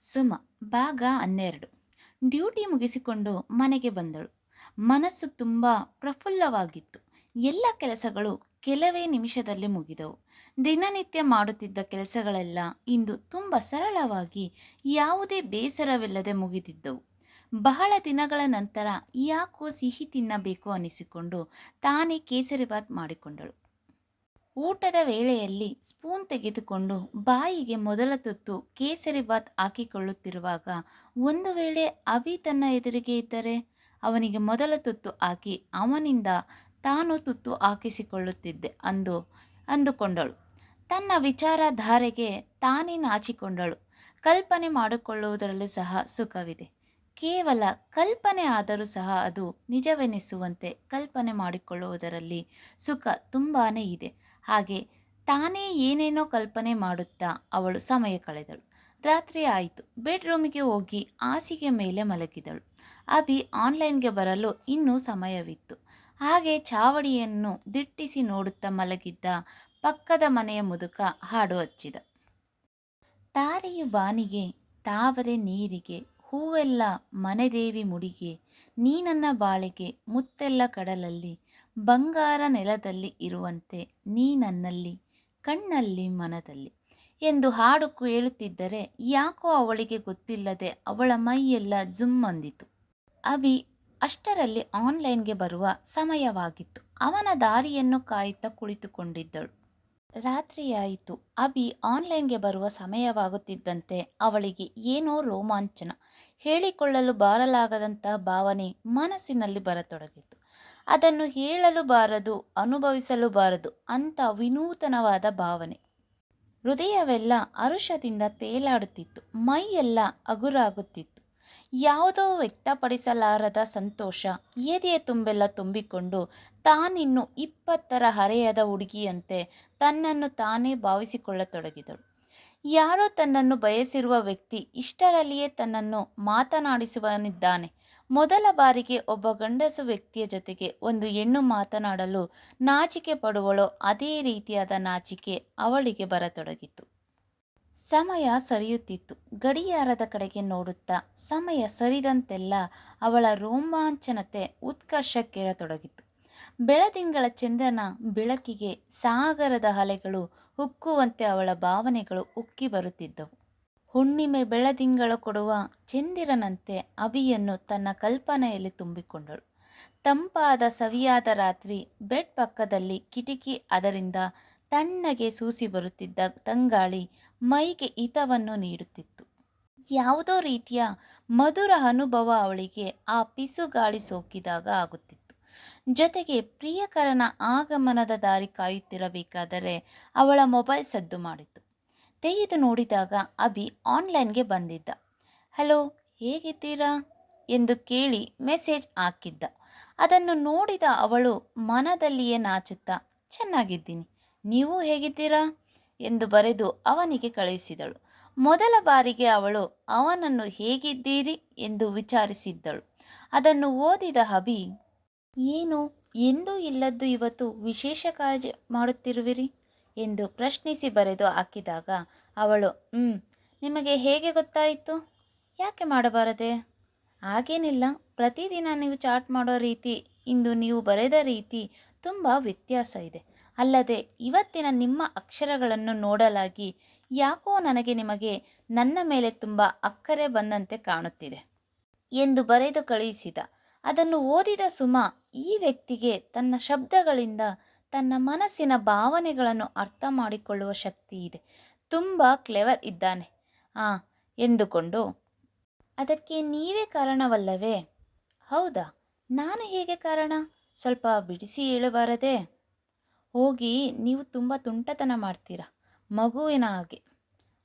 ಸುಮ, ಭಾಗ ಹನ್ನೆರಡು. ಡ್ಯೂಟಿ ಮುಗಿಸಿಕೊಂಡು ಮನೆಗೆ ಬಂದಳು. ಮನಸ್ಸು ತುಂಬ ಪ್ರಫುಲ್ಲವಾಗಿತ್ತು. ಎಲ್ಲ ಕೆಲಸಗಳು ಕೆಲವೇ ನಿಮಿಷದಲ್ಲಿ ಮುಗಿದವು. ದಿನನಿತ್ಯ ಮಾಡುತ್ತಿದ್ದ ಕೆಲಸಗಳೆಲ್ಲ ಇಂದು ತುಂಬ ಸರಳವಾಗಿ ಯಾವುದೇ ಬೇಸರವಿಲ್ಲದೆ ಮುಗಿದಿದ್ದವು. ಬಹಳ ದಿನಗಳ ನಂತರ ಯಾಕೋ ಸಿಹಿ ತಿನ್ನಬೇಕು ಅನಿಸಿಕೊಂಡು ತಾನೇ ಕೇಸರಿಬಾತ್ ಮಾಡಿಕೊಂಡಳು. ಊಟದ ವೇಳೆಯಲ್ಲಿ ಸ್ಪೂನ್ ತೆಗೆದುಕೊಂಡು ಬಾಯಿಗೆ ಮೊದಲ ತುತ್ತು ಕೇಸರಿ ಬಾತ್ ಹಾಕಿಕೊಳ್ಳುತ್ತಿರುವಾಗ ಒಂದು ವೇಳೆ ಅಭಿ ತನ್ನ ಎದುರಿಗೆ ಇದ್ದರೆ ಅವನಿಗೆ ಮೊದಲ ತುತ್ತು ಹಾಕಿ ಅವನಿಂದ ತಾನು ತುತ್ತು ಹಾಕಿಸಿಕೊಳ್ಳುತ್ತಿದ್ದೆ ಅಂದು ಅಂದುಕೊಂಡಳು. ತನ್ನ ವಿಚಾರಧಾರೆಗೆ ತಾನೇ ನಾಚಿಕೊಂಡಳು. ಕಲ್ಪನೆ ಮಾಡಿಕೊಳ್ಳುವುದರಲ್ಲಿ ಸಹ ಸುಖವಿದೆ. ಕೇವಲ ಕಲ್ಪನೆ ಆದರೂ ಸಹ ಅದು ನಿಜವೆನಿಸುವಂತೆ ಕಲ್ಪನೆ ಮಾಡಿಕೊಳ್ಳುವುದರಲ್ಲಿ ಸುಖ ತುಂಬಾ ಇದೆ. ಹಾಗೆ ತಾನೇ ಏನೇನೋ ಕಲ್ಪನೆ ಮಾಡುತ್ತಾ ಅವಳು ಸಮಯ ಕಳೆದಳು. ರಾತ್ರಿ ಆಯಿತು. ಬೆಡ್ರೂಮಿಗೆ ಹೋಗಿ ಹಾಸಿಗೆ ಮೇಲೆ ಮಲಗಿದಳು. ಅಭಿ ಆನ್ಲೈನ್ಗೆ ಬರಲು ಇನ್ನೂ ಸಮಯವಿತ್ತು. ಹಾಗೆ ಚಾವಡಿಯನ್ನು ದಿಟ್ಟಿಸಿ ನೋಡುತ್ತಾ ಮಲಗಿದ್ದ ಪಕ್ಕದ ಮನೆಯ ಮುದುಕ ಹಾಡು ಹಚ್ಚಿದ. ತಾರೆಯು ಬಾನಿಗೆ, ತಾವರೆ ನೀರಿಗೆ, ಹೂವೆಲ್ಲ ಮನೆದೇವಿ ಮುಡಿಗೆ, ನೀನನ್ನ ಬಾಳೆಗೆ, ಮುತ್ತೆಲ್ಲ ಕಡಲಲ್ಲಿ ಬಂಗಾರ ನೆಲದಲ್ಲಿ ಇರುವಂತೆ ನೀ ನನ್ನಲ್ಲಿ, ಕಣ್ಣಲ್ಲಿ ಮನದಲ್ಲಿ. ಎಂದು ಹಾಡು ಕೇಳುತ್ತಿದ್ದರೆ ಯಾಕೋ ಅವಳಿಗೆ ಗೊತ್ತಿಲ್ಲದೆ ಅವಳ ಮೈಯೆಲ್ಲ ಜುಮ್ ಅಂದಿತು. ಅಭಿ, ಅಷ್ಟರಲ್ಲಿ ಆನ್ಲೈನ್ಗೆ ಬರುವ ಸಮಯವಾಗಿತ್ತು. ಅವನ ದಾರಿಯನ್ನು ಕಾಯುತ್ತಾ ಕುಳಿತುಕೊಂಡಿದ್ದಳು. ರಾತ್ರಿಯಾಯಿತು. ಅಭಿ ಆನ್ಲೈನ್ಗೆ ಬರುವ ಸಮಯವಾಗುತ್ತಿದ್ದಂತೆ ಅವಳಿಗೆ ಏನೋ ರೋಮಾಂಚನ. ಹೇಳಿಕೊಳ್ಳಲು ಬಾರಲಾಗದಂತಹ ಭಾವನೆ ಮನಸ್ಸಿನಲ್ಲಿ ಬರತೊಡಗಿತು. ಅದನ್ನು ಹೇಳಲು ಬಾರದು, ಅನುಭವಿಸಲು ಬಾರದು ಅಂತ ವಿನೂತನವಾದ ಭಾವನೆ. ಹೃದಯವೆಲ್ಲ ಅರುಷದಿಂದ ತೇಲಾಡುತ್ತಿತ್ತು, ಮೈಯೆಲ್ಲ ಅಗುರಾಗುತ್ತಿತ್ತು. ಯಾವುದೋ ವ್ಯಕ್ತಪಡಿಸಲಾರದ ಸಂತೋಷ ಎದೆಯ ತುಂಬೆಲ್ಲ ತುಂಬಿಕೊಂಡು ತಾನಿನ್ನು ಇಪ್ಪತ್ತರ ಹರೆಯದ ಹುಡುಗಿಯಂತೆ ತನ್ನನ್ನು ತಾನೇ ಭಾವಿಸಿಕೊಳ್ಳತೊಡಗಿದಳು. ಯಾರೋ ತನ್ನನ್ನು ಬಯಸಿರುವ ವ್ಯಕ್ತಿ ಇಷ್ಟರಲ್ಲಿಯೇ ತನ್ನನ್ನು ಮಾತನಾಡಿಸುವನಿದ್ದಾನೆ. ಮೊದಲ ಬಾರಿಗೆ ಒಬ್ಬ ಗಂಡಸು ವ್ಯಕ್ತಿಯ ಜೊತೆಗೆ ಒಂದು ಹೆಣ್ಣು ಮಾತನಾಡಲು ನಾಚಿಕೆ ಪಡುವಳೋ ಅದೇ ರೀತಿಯಾದ ನಾಚಿಕೆ ಅವಳಿಗೆ ಬರತೊಡಗಿತು ಸಮಯ ಸರಿಯುತ್ತಿತ್ತು. ಗಡಿಯಾರದ ಕಡೆಗೆ ನೋಡುತ್ತಾ ಸಮಯ ಸರಿದಂತೆಲ್ಲ ಅವಳ ರೋಮಾಂಚನತೆ ಉತ್ಕರ್ಷಕ್ಕೇರತೊಡಗಿತು ಬೆಳದಿಂಗಳ ಚಂದ್ರನ ಬೆಳಕಿಗೆ ಸಾಗರದ ಅಲೆಗಳು ಉಕ್ಕುವಂತೆ ಅವಳ ಭಾವನೆಗಳು ಉಕ್ಕಿ ಬರುತ್ತಿದ್ದವು. ಹುಣ್ಣಿಮೆ ಬೆಳದಿಂಗಳ ಕೊಡುವ ಚಂದಿರನಂತೆ ಅವಿಯನ್ನು ತನ್ನ ಕಲ್ಪನೆಯಲ್ಲಿ ತುಂಬಿಕೊಂಡಳು. ತಂಪಾದ ಸವಿಯಾದ ರಾತ್ರಿ ಬೆಡ್ ಪಕ್ಕದಲ್ಲಿ ಕಿಟಕಿ ಅದರಿಂದ ತಣ್ಣಗೆ ಸೂಸಿ ಬರುತ್ತಿದ್ದ ತಂಗಾಳಿ ಮೈಗೆ ಹಿತವನ್ನು ನೀಡುತ್ತಿತ್ತು. ಯಾವುದೋ ರೀತಿಯ ಮಧುರ ಅನುಭವ ಅವಳಿಗೆ ಆ ಪಿಸುಗಾಳಿ ಸೋಕಿದಾಗ ಆಗುತ್ತಿತ್ತು. ಜೊತೆಗೆ ಪ್ರಿಯಕರನ ಆಗಮನದ ದಾರಿ ಕಾಯುತ್ತಿರಬೇಕಾದರೆ ಅವಳ ಮೊಬೈಲ್ ಸದ್ದು ಮಾಡಿತು. ತೆಗೆದು ನೋಡಿದಾಗ ಅಭಿ ಆನ್ಲೈನ್ಗೆ ಬಂದಿದ್ದ. ಹಲೋ, ಹೇಗಿದ್ದೀರಾ? ಎಂದು ಕೇಳಿ ಮೆಸೇಜ್ ಹಾಕಿದ್ದ. ಅದನ್ನು ನೋಡಿದ ಅವಳು ಮನದಲ್ಲಿಯೇ ನಾಚುತ್ತಾ, ಚೆನ್ನಾಗಿದ್ದೀನಿ. ನೀವು ಹೇಗಿದ್ದೀರಾ? ಎಂದು ಬರೆದು ಅವನಿಗೆ ಕಳುಹಿಸಿದಳು ಮೊದಲ ಬಾರಿಗೆ ಅವಳು, ಅವನನ್ನು ಹೇಗಿದ್ದೀರಿ? ಎಂದು ವಿಚಾರಿಸಿದ್ದಳು. ಅದನ್ನು ಓದಿದ ಅಭಿ, ಏನು, ಎಂದೂ ಇಲ್ಲದ್ದು ಇವತ್ತು ವಿಶೇಷ ಕಾರ್ಯ ಮಾಡುತ್ತಿರುವಿರಿ? ಎಂದು ಪ್ರಶ್ನಿಸಿ ಬರೆದು ಹಾಕಿದಾಗ ಅವಳು ಹ್ಞೂ ನಿಮಗೆ ಹೇಗೆ ಗೊತ್ತಾಯಿತು? ಯಾಕೆ ಮಾಡಬಾರದೆ? ಹಾಗೇನಿಲ್ಲ. ಪ್ರತಿದಿನ ನೀವು ಚಾಟ್ ಮಾಡೋ ರೀತಿ, ಇಂದು ನೀವು ಬರೆದ ರೀತಿ ತುಂಬ ವ್ಯತ್ಯಾಸ ಇದೆ. ಅಲ್ಲದೆ ಇವತ್ತಿನ ನಿಮ್ಮ ಅಕ್ಷರಗಳನ್ನು ನೋಡಲಾಗಿ ಯಾಕೋ ನನಗೆ ನಿಮಗೆ ನನ್ನ ಮೇಲೆ ತುಂಬ ಅಕ್ಕರೆ ಬಂದಂತೆ ಕಾಣುತ್ತಿದೆ ಎಂದು ಬರೆದು ಕಳುಹಿಸಿದ. ಅದನ್ನು ಓದಿದ ಸುಮ ಈ ವ್ಯಕ್ತಿಗೆ ತನ್ನ ಶಬ್ದಗಳಿಂದ ತನ್ನ ಮನಸ್ಸಿನ ಭಾವನೆಗಳನ್ನು ಅರ್ಥ ಮಾಡಿಕೊಳ್ಳುವ ಶಕ್ತಿ ಇದೆ. ತುಂಬ ಕ್ಲೆವರ್ ಇದ್ದಾನೆ. ಆ, ಎಂದುಕೊಂಡು, ಅದಕ್ಕೆ ನೀವೇ ಕಾರಣವಲ್ಲವೇ? ಹೌದಾ? ನಾನು ಹೇಗೆ ಕಾರಣ? ಸ್ವಲ್ಪ ಬಿಡಿಸಿ ಹೇಳಬಾರದೆ? ಹೋಗಿ, ನೀವು ತುಂಬ ತುಂಟತನ ಮಾಡ್ತೀರಾ, ಮಗುವಿನ ಹಾಗೆ.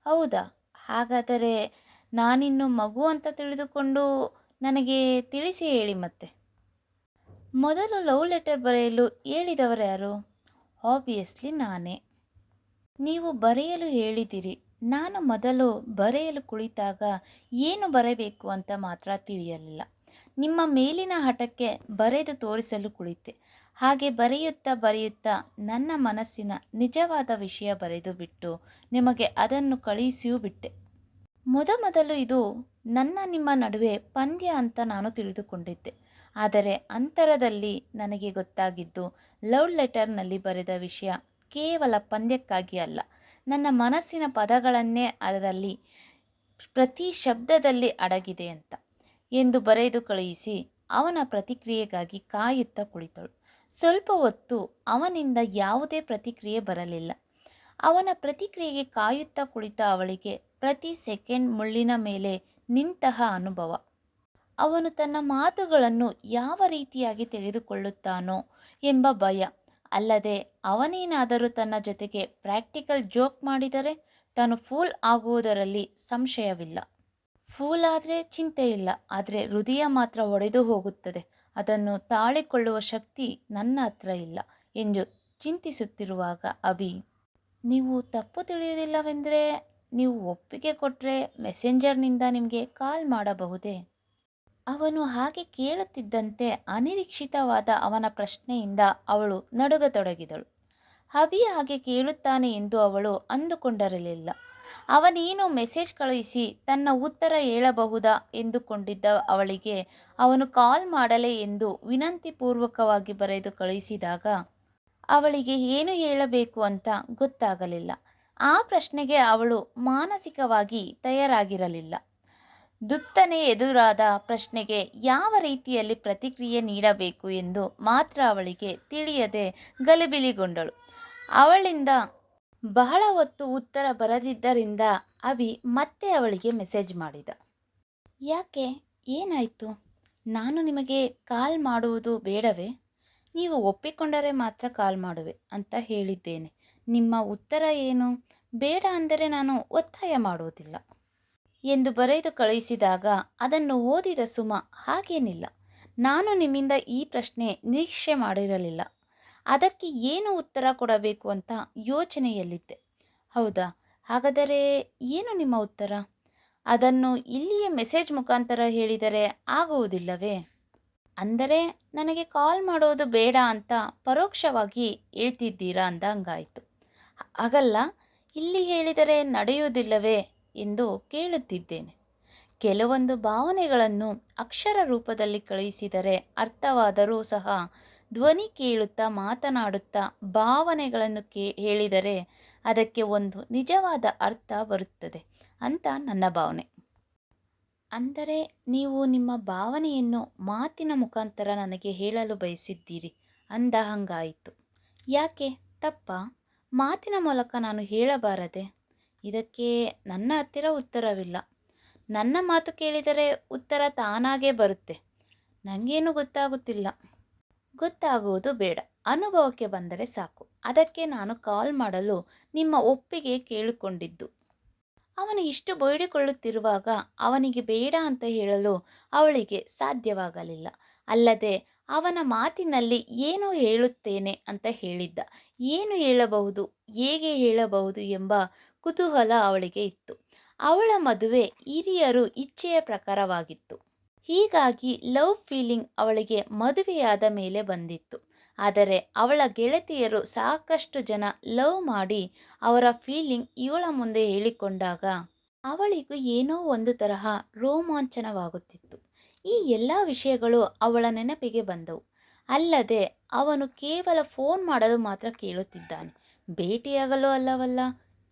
ಹೌದಾ? ಹಾಗಾದರೆ ನಾನಿನ್ನು ಮಗು ಅಂತ ತಿಳಿದುಕೊಂಡು ನನಗೆ ತಿಳಿಸಿ ಹೇಳಿ ಮತ್ತೆ. ಮೊದಲು ಲವ್ ಲೆಟರ್ ಬರೆಯಲು ಹೇಳಿದವರು ಯಾರು? ಆಬ್ವಿಯಸ್ಲಿ ನಾನೇ. ನೀವು ಬರೆಯಲು ಹೇಳಿದಿರಿ. ನಾನು ಮೊದಲು ಬರೆಯಲು ಕುಳಿತಾಗ ಏನು ಬರೆಯಬೇಕು ಅಂತ ಮಾತ್ರ ತಿಳಿಯಲಿಲ್ಲ. ನಿಮ್ಮ ಮೇಲಿನ ಹಠಕ್ಕೆ ಬರೆದು ತೋರಿಸಲು ಕುಳಿತೆ. ಹಾಗೆ ಬರೆಯುತ್ತಾ ಬರೆಯುತ್ತಾ ನನ್ನ ಮನಸ್ಸಿನ ನಿಜವಾದ ವಿಷಯ ಬರೆದು ಬಿಟ್ಟು ನಿಮಗೆ ಅದನ್ನು ಕಳುಹಿಸಿಯೂ ಬಿಟ್ಟೆ. ಮೊದಮೊದಲು ಇದು ನನ್ನ ನಿಮ್ಮ ನಡುವೆ ಪಂದ್ಯ ಅಂತ ನಾನು ತಿಳಿದುಕೊಂಡಿದ್ದೆ. ಆದರೆ ಅಂತರದಲ್ಲಿ ನನಗೆ ಗೊತ್ತಾಗಿದ್ದು ಲವ್ ಲೆಟರ್ನಲ್ಲಿ ಬರೆದ ವಿಷಯ ಕೇವಲ ಪಂದ್ಯಕ್ಕಾಗಿ ಅಲ್ಲ. ನನ್ನ ಮನಸ್ಸಿನ ಪದಗಳನ್ನೇ ಅದರಲ್ಲಿ ಪ್ರತಿ ಶಬ್ದದಲ್ಲಿ ಅಡಗಿದೆ ಅಂತ. ಎಂದು ಬರೆದು ಕಳುಹಿಸಿ ಅವನ ಪ್ರತಿಕ್ರಿಯೆಗಾಗಿ ಕಾಯುತ್ತಾ ಕುಳಿತಳು. ಸ್ವಲ್ಪ ಹೊತ್ತು ಅವನಿಂದ ಯಾವುದೇ ಪ್ರತಿಕ್ರಿಯೆ ಬರಲಿಲ್ಲ. ಅವನ ಪ್ರತಿಕ್ರಿಯೆಗೆ ಕಾಯುತ್ತಾ ಕುಳಿತ ಅವಳಿಗೆ ಪ್ರತಿ ಸೆಕೆಂಡ್ ಮುಳ್ಳಿನ ಮೇಲೆ ನಿಂತಹ ಅನುಭವ. ಅವನು ತನ್ನ ಮಾತುಗಳನ್ನು ಯಾವ ರೀತಿಯಾಗಿ ತೆಗೆದುಕೊಳ್ಳುತ್ತಾನೋ ಎಂಬ ಭಯ. ಅಲ್ಲದೆ ಅವನೇನಾದರೂ ತನ್ನ ಜೊತೆಗೆ ಪ್ರಾಕ್ಟಿಕಲ್ ಜೋಕ್ ಮಾಡಿದರೆ ತಾನು ಫೂಲ್ ಆಗುವುದರಲ್ಲಿ ಸಂಶಯವಿಲ್ಲ. ಫೂಲ್ ಆದರೆ ಚಿಂತೆ ಇಲ್ಲ, ಆದರೆ ಹೃದಯ ಮಾತ್ರ ಒಡೆದು ಹೋಗುತ್ತದೆ. ಅದನ್ನು ತಾಳಿಕೊಳ್ಳುವ ಶಕ್ತಿ ನನ್ನ ಹತ್ರ ಇಲ್ಲ ಎಂದು ಚಿಂತಿಸುತ್ತಿರುವಾಗ, ಅಭಿ, ನೀವು ತಪ್ಪು ತಿಳಿಯುವುದಿಲ್ಲವೆಂದರೆ ನೀವು ಒಪ್ಪಿಗೆ ಕೊಟ್ಟರೆ ಮೆಸೆಂಜರ್ನಿಂದ ನಿಮಗೆ ಕಾಲ್ ಮಾಡಬಹುದೇ? ಅವನು ಹಾಗೆ ಕೇಳುತ್ತಿದ್ದಂತೆ ಅನಿರೀಕ್ಷಿತವಾದ ಅವನ ಪ್ರಶ್ನೆಯಿಂದ ಅವಳು ನಡುಗತೊಡಗಿದಳು. ಹಬಿ ಹಾಗೆ ಕೇಳುತ್ತಾನೆ ಎಂದು ಅವಳು ಅಂದುಕೊಂಡಿರಲಿಲ್ಲ. ಅವನೇನು ಮೆಸೇಜ್ ಕಳುಹಿಸಿ ತನ್ನ ಉತ್ತರ ಹೇಳಬಹುದಾ ಎಂದುಕೊಂಡಿದ್ದ ಅವಳಿಗೆ ಅವನು ಕಾಲ್ ಮಾಡಲೇ ಎಂದು ವಿನಂತಿಪೂರ್ವಕವಾಗಿ ಬರೆದು ಕಳುಹಿಸಿದಾಗ, ಅವಳಿಗೆ ಏನು ಹೇಳಬೇಕು ಅಂತ ಗೊತ್ತಾಗಲಿಲ್ಲ. ಆ ಪ್ರಶ್ನೆಗೆ ಅವಳು ಮಾನಸಿಕವಾಗಿ ತಯಾರಾಗಿರಲಿಲ್ಲ. ದುತ್ತನೆ ಎದುರಾದ ಪ್ರಶ್ನೆಗೆ ಯಾವ ರೀತಿಯಲ್ಲಿ ಪ್ರತಿಕ್ರಿಯೆ ನೀಡಬೇಕು ಎಂದು ಮಾತ್ರ ಅವಳಿಗೆ ತಿಳಿಯದೆ ಗಲಿಬಿಲಿಗೊಂಡಳು. ಅವಳಿಂದ ಬಹಳ ಹೊತ್ತು ಉತ್ತರ ಬರದಿದ್ದರಿಂದ ಅಭಿ ಮತ್ತೆ ಅವಳಿಗೆ ಮೆಸೇಜ್ ಮಾಡಿದ. ಯಾಕೆ? ಏನಾಯಿತು? ನಾನು ನಿಮಗೆ ಕಾಲ್ ಮಾಡುವುದು ಬೇಡವೇ? ನೀವು ಒಪ್ಪಿಕೊಂಡರೆ ಮಾತ್ರ ಕಾಲ್ ಮಾಡುವೆ ಅಂತ ಹೇಳಿದ್ದೇನೆ. ನಿಮ್ಮ ಉತ್ತರ ಏನು? ಬೇಡ ಅಂದರೆ ನಾನು ಒತ್ತಾಯ ಮಾಡುವುದಿಲ್ಲ. ಎಂದು ಬರೆದು ಕಳುಹಿಸಿದಾಗ ಅದನ್ನು ಓದಿದ ಸುಮ, ಹಾಗೇನಿಲ್ಲ. ನಾನು ನಿಮ್ಮಿಂದ ಈ ಪ್ರಶ್ನೆ ನಿರೀಕ್ಷೆ ಮಾಡಿರಲಿಲ್ಲ. ಅದಕ್ಕೆ ಏನು ಉತ್ತರ ಕೊಡಬೇಕು ಅಂತ ಯೋಚನೆಯಲ್ಲಿದ್ದೆ. ಹೌದಾ? ಹಾಗಾದರೆ ಏನು ನಿಮ್ಮ ಉತ್ತರ? ಅದನ್ನು ಇಲ್ಲಿಯೇ ಮೆಸೇಜ್ ಮುಖಾಂತರ ಹೇಳಿದರೆ ಆಗುವುದಿಲ್ಲವೇ? ಅಂದರೆ ನನಗೆ ಕಾಲ್ ಮಾಡೋದು ಬೇಡ ಅಂತ ಪರೋಕ್ಷವಾಗಿ ಹೇಳ್ತಿದ್ದೀರಾ ಅಂದಂಗಾಯಿತು. ಹಾಗಲ್ಲ. ಇಲ್ಲಿ ಹೇಳಿದರೆ ನಡೆಯುವುದಿಲ್ಲವೇ? ಎಂದು ಕೇಳುತ್ತಿದ್ದೇನೆ. ಕೆಲವೊಂದು ಭಾವನೆಗಳನ್ನು ಅಕ್ಷರ ರೂಪದಲ್ಲಿ ಕಳುಹಿಸಿದರೆ ಅರ್ಥವಾದರೂ ಸಹ ಧ್ವನಿ ಕೇಳುತ್ತಾ ಮಾತನಾಡುತ್ತಾ ಭಾವನೆಗಳನ್ನು ಕೇ, ಹೇಳಿದರೆ ಅದಕ್ಕೆ ಒಂದು ನಿಜವಾದ ಅರ್ಥ ಬರುತ್ತದೆ ಅಂತ ನನ್ನ ಭಾವನೆ. ಅಂದರೆ ನೀವು ನಿಮ್ಮ ಭಾವನೆಯನ್ನು ಮಾತಿನ ಮುಖಾಂತರ ನನಗೆ ಹೇಳಲು ಬಯಸಿದ್ದೀರಿ ಅಂದ ಹಂಗಾಯಿತು. ಯಾಕೆ? ತಪ್ಪ? ಮಾತಿನ ಮೂಲಕ ನಾನು ಹೇಳಬಾರದೆ? ಇದಕ್ಕೆ ನನ್ನ ಹತ್ತಿರ ಉತ್ತರವಿಲ್ಲ. ನನ್ನ ಮಾತು ಕೇಳಿದರೆ ಉತ್ತರ ತಾನಾಗೇ ಬರುತ್ತೆ. ನನಗೇನು ಗೊತ್ತಾಗುತ್ತಿಲ್ಲ. ಗೊತ್ತಾಗುವುದು ಬೇಡ. ಅನುಭವಕ್ಕೆ ಬಂದರೆ ಸಾಕು. ಅದಕ್ಕೆ ನಾನು ಕಾಲ್ ಮಾಡಲು ನಿಮ್ಮ ಒಪ್ಪಿಗೆ ಕೇಳಿಕೊಂಡಿದ್ದು. ಅವನು ಇಷ್ಟು ಬೇಡಿಕೊಳ್ಳುತ್ತಿರುವಾಗ ಅವನಿಗೆ ಬೇಡ ಅಂತ ಹೇಳಲು ಅವಳಿಗೆ ಸಾಧ್ಯವಾಗಲಿಲ್ಲ. ಅಲ್ಲದೆ ಅವನ ಮಾತಿನಲ್ಲಿ ಏನು ಹೇಳುತ್ತೇನೆ ಅಂತ ಹೇಳಿದ್ದ. ಏನು ಹೇಳಬಹುದು, ಹೇಗೆ ಹೇಳಬಹುದು ಎಂಬ ಕುತೂಹಲ ಅವಳಿಗೆ ಇತ್ತು. ಅವಳ ಮದುವೆ ಹಿರಿಯರು ಇಚ್ಛೆಯ ಪ್ರಕಾರವಾಗಿತ್ತು. ಹೀಗಾಗಿ ಲವ್ ಫೀಲಿಂಗ್ ಅವಳಿಗೆ ಮದುವೆಯಾದ ಮೇಲೆ ಬಂದಿತ್ತು. ಆದರೆ ಅವಳ ಗೆಳತಿಯರು ಸಾಕಷ್ಟು ಜನ ಲವ್ ಮಾಡಿ ಅವರ ಫೀಲಿಂಗ್ ಇವಳ ಮುಂದೆ ಹೇಳಿಕೊಂಡಾಗ ಅವಳಿಗೂ ಏನೋ ಒಂದು ತರಹ ರೋಮಾಂಚನವಾಗುತ್ತಿತ್ತು. ಈ ಎಲ್ಲ ವಿಷಯಗಳು ಅವಳ ನೆನಪಿಗೆ ಬಂದವು. ಅಲ್ಲದೆ ಅವನು ಕೇವಲ ಫೋನ್ ಮಾಡಲು ಮಾತ್ರ ಕೇಳುತ್ತಿದ್ದಾನೆ. ಭೇಟಿಯಾಗಲು ಅಲ್ಲವಲ್ಲ.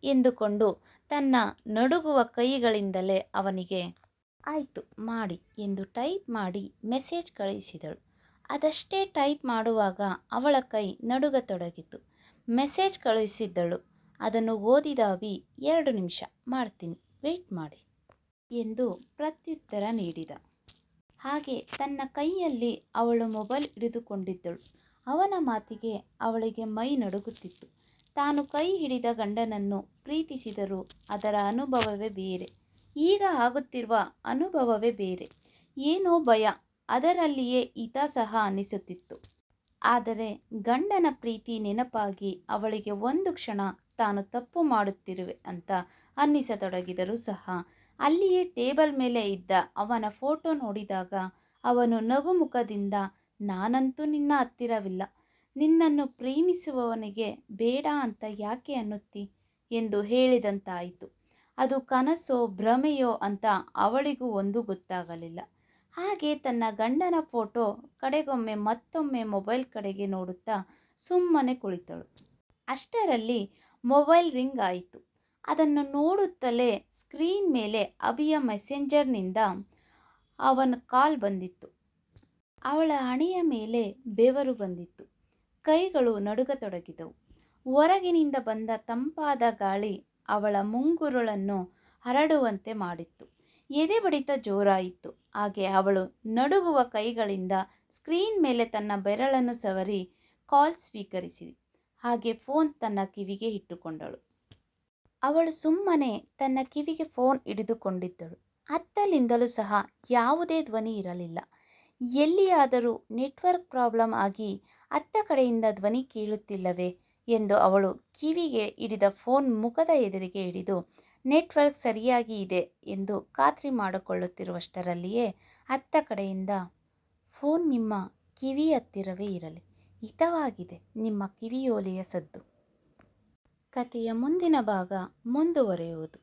ಎಂದುಕೊಂಡು ತನ್ನ ನಡುಗುವ ಕೈಗಳಿಂದಲೇ ಅವನಿಗೆ, ಆಯಿತು, ಮಾಡಿ ಎಂದು ಟೈಪ್ ಮಾಡಿ ಮೆಸೇಜ್ ಕಳುಹಿಸಿದಳು ಅದಷ್ಟೇ ಟೈಪ್ ಮಾಡುವಾಗ ಅವಳ ಕೈ ನಡುಗತೊಡಗಿತು. ಮೆಸೇಜ್ ಕಳುಹಿಸಿದ್ದಳು ಅದನ್ನು ಓದಿದ ಅವಿ ಎರಡು ನಿಮಿಷ, ಮಾಡ್ತೀನಿ ವೆಯ್ಟ್ ಮಾಡಿ ಎಂದು ಪ್ರತ್ಯುತ್ತರ ನೀಡಿದ. ಹಾಗೆ ತನ್ನ ಕೈಯಲ್ಲಿ ಅವಳು ಮೊಬೈಲ್ ಹಿಡಿದುಕೊಂಡಿದ್ದಳು. ಅವನ ಮಾತಿಗೆ ಅವಳಿಗೆ ಮೈ ನಡುಗುತ್ತಿತ್ತು. ತಾನು ಕೈ ಹಿಡಿದ ಗಂಡನನ್ನು ಪ್ರೀತಿಸಿದರೂ. ಅದರ ಅನುಭವವೇ ಬೇರೆ. ಈಗ ಆಗುತ್ತಿರುವ ಅನುಭವವೇ ಬೇರೆ. ಏನೋ ಭಯ. ಅದರಲ್ಲಿಯೇ ಹಿತ ಸಹ ಅನಿಸುತ್ತಿತ್ತು. ಆದರೆ ಗಂಡನ ಪ್ರೀತಿ ನೆನಪಾಗಿ ಅವಳಿಗೆ ಒಂದು ಕ್ಷಣ ತಾನು ತಪ್ಪು ಮಾಡುತ್ತಿರುವೆ ಅಂತ ಅನ್ನಿಸತೊಡಗಿದರೂ ಸಹ ಅಲ್ಲಿಯೇ ಟೇಬಲ್ ಮೇಲೆ ಇದ್ದ ಅವನ ಫೋಟೋ ನೋಡಿದಾಗ ಅವನು ನಗುಮುಖದಿಂದ, ನಾನಂತೂ ನಿನ್ನ ಹತ್ತಿರವಿಲ್ಲ. ನಿನ್ನನ್ನು ಪ್ರೇಮಿಸುವವನಿಗೆ ಬೇಡ ಅಂತ ಯಾಕೆ ಅನ್ನುತ್ತಿ? ಎಂದು ಹೇಳಿದಂತಾಯಿತು. ಅದು ಕನಸೋ ಭ್ರಮೆಯೋ ಅಂತ ಅವಳಿಗೂ ಒಂದು ಗೊತ್ತಾಗಲಿಲ್ಲ. ಹಾಗೆ ತನ್ನ ಗಂಡನ ಫೋಟೋ ಕಡೆಗೊಮ್ಮೆ ಮತ್ತೊಮ್ಮೆ ಮೊಬೈಲ್ ಕಡೆಗೆ ನೋಡುತ್ತಾ ಸುಮ್ಮನೆ ಕುಳಿತಳು. ಅಷ್ಟರಲ್ಲಿ ಮೊಬೈಲ್ ರಿಂಗ್ ಆಯಿತು. ಅದನ್ನು ನೋಡುತ್ತಲೇ ಸ್ಕ್ರೀನ್ ಮೇಲೆ ಅಭಿಯ ಮೆಸೆಂಜರ್ನಿಂದ ಅವನ ಕಾಲ್ ಬಂದಿತ್ತು. ಅವಳ ಹಣೆಯ ಮೇಲೆ ಬೆವರು ಬಂದಿತ್ತು. ಕೈಗಳು ನಡುಗತೊಡಗಿದವು. ಹೊರಗಿನಿಂದ ಬಂದ ತಂಪಾದ ಗಾಳಿ ಅವಳ ಮುಂಗುರುಳನ್ನು ಹರಡುವಂತೆ ಮಾಡಿತ್ತು. ಎದೆ ಬಡಿತ ಜೋರಾಯಿತು. ಹಾಗೆ ಅವಳು ನಡುಗುವ ಕೈಗಳಿಂದ ಸ್ಕ್ರೀನ್ ಮೇಲೆ ತನ್ನ ಬೆರಳನ್ನು ಸವರಿ ಕಾಲ್ ಸ್ವೀಕರಿಸಿದೆ. ಹಾಗೆ ಫೋನ್ ತನ್ನ ಕಿವಿಗೆ ಇಟ್ಟುಕೊಂಡಳು. ಅವಳು ಸುಮ್ಮನೆ ತನ್ನ ಕಿವಿಗೆ ಫೋನ್ ಹಿಡಿದುಕೊಂಡಿದ್ದಳು. ಅತ್ತಲಿಂದಲೂ ಸಹ ಯಾವುದೇ ಧ್ವನಿ ಇರಲಿಲ್ಲ. ಎಲ್ಲಿಯಾದರೂ ನೆಟ್ವರ್ಕ್ ಪ್ರಾಬ್ಲಮ್ ಆಗಿ ಅತ್ತ ಕಡೆಯಿಂದ ಧ್ವನಿ ಕೇಳುತ್ತಿಲ್ಲವೇ ಎಂದು ಅವಳು ಕಿವಿಗೆ ಹಿಡಿದ ಫೋನ್ ಮುಖದ ಎದುರಿಗೆ ಹಿಡಿದು, ನೆಟ್ವರ್ಕ್ ಸರಿಯಾಗಿ ಇದೆ ಎಂದು ಖಾತ್ರಿ ಮಾಡಿಕೊಳ್ಳುತ್ತಿರುವಷ್ಟರಲ್ಲಿಯೇ ಅತ್ತ ಕಡೆಯಿಂದ, ಫೋನ್ ನಿಮ್ಮ ಕಿವಿ ಹತ್ತಿರವೇ ಇರಲಿ, ಹಿತವಾಗಿದೆ, ನಿಮ್ಮ ಕಿವಿಯೋಲೆಯ ಸದ್ದು. ಕಥೆಯ ಮುಂದಿನ ಭಾಗ ಮುಂದುವರೆಯುವುದು.